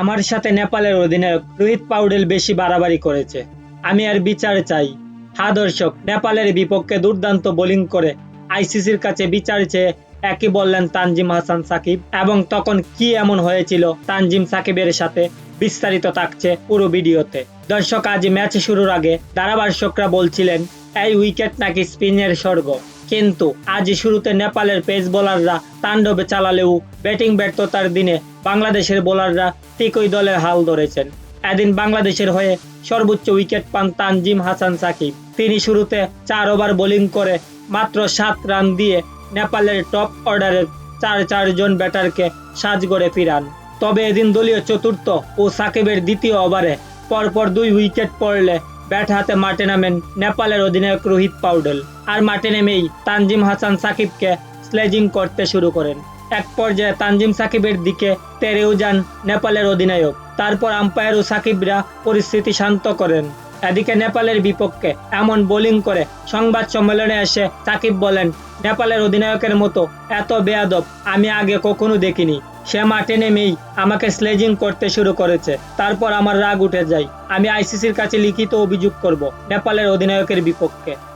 আমার সাথে নেপালের অধিনায়ক রোহিত পাউডেল বেশি বাড়াবাড়ি করেছে। আমি আর বিচার চাই। হা দর্শক, নেপালের বিপক্ষে দুর্দান্ত বোলিং করে আইসিসির কাছে বিচার চেয়ে একই বললেন তানজিম হাসান সাকিব এবং তখন কি এমন হয়েছিল তানজিম সাকিবের সাথে বিস্তারিত থাকছে পুরো ভিডিওতে। দর্শক, আজ ম্যাচ শুরুর আগে ধারাভাষ্যকরা বলছিলেন এই উইকেট নাকি স্পিনের স্বর্গ। কিন্তু আজ শুরুতে নেপালের পেস বোলাররা তাণ্ডবে চালালেও ব্যাটিং ব্যর্থতার দিনে বাংলাদেশের বোলাররা ঠিকই দলের হাল ধরেছেন। এদিন বাংলাদেশের হয়ে সর্বোচ্চ উইকেট পান তানজিম হাসান সাকিব। তিনি শুরুতে চার ওভার বোলিং করে মাত্র সাত রান দিয়ে নেপালের টপ অর্ডারের চার চারজন ব্যাটারকে সাজ করে ফিরান। তবে এদিন দলীয় চতুর্থ ও সাকিবের দ্বিতীয় ওভারে পরপর দুই উইকেট পড়লে ব্যাট হাতে মাঠে নামেন নেপালের অধিনায়ক রোহিত পাউডেল। আর মাঠে নেমেই তানজিম হাসান সাকিবকে স্লেজিং করতে শুরু করেন। এক পর্যায়ে তানজিম সাকিবের দিকে তেরেও যান নেপালের অধিনায়ক। তারপর আম্পায়ার ও সাকিবরা পরিস্থিতি শান্ত করেন। এদিকে নেপালের বিপক্ষে এমন বোলিং করে সংবাদ সম্মেলনে এসে সাকিব বলেন, নেপালের অধিনায়কের মতো এত বেয়াদব আমি আগে কখনো দেখিনি। সে মাঠে নেমেই আমাকে স্লেজিং করতে শুরু করেছে। তারপর আমার রাগ উঠে যায়। আমি আইসিসির কাছে লিখিত অভিযোগ করব, নেপালের অধিনায়কের বিপক্ষে।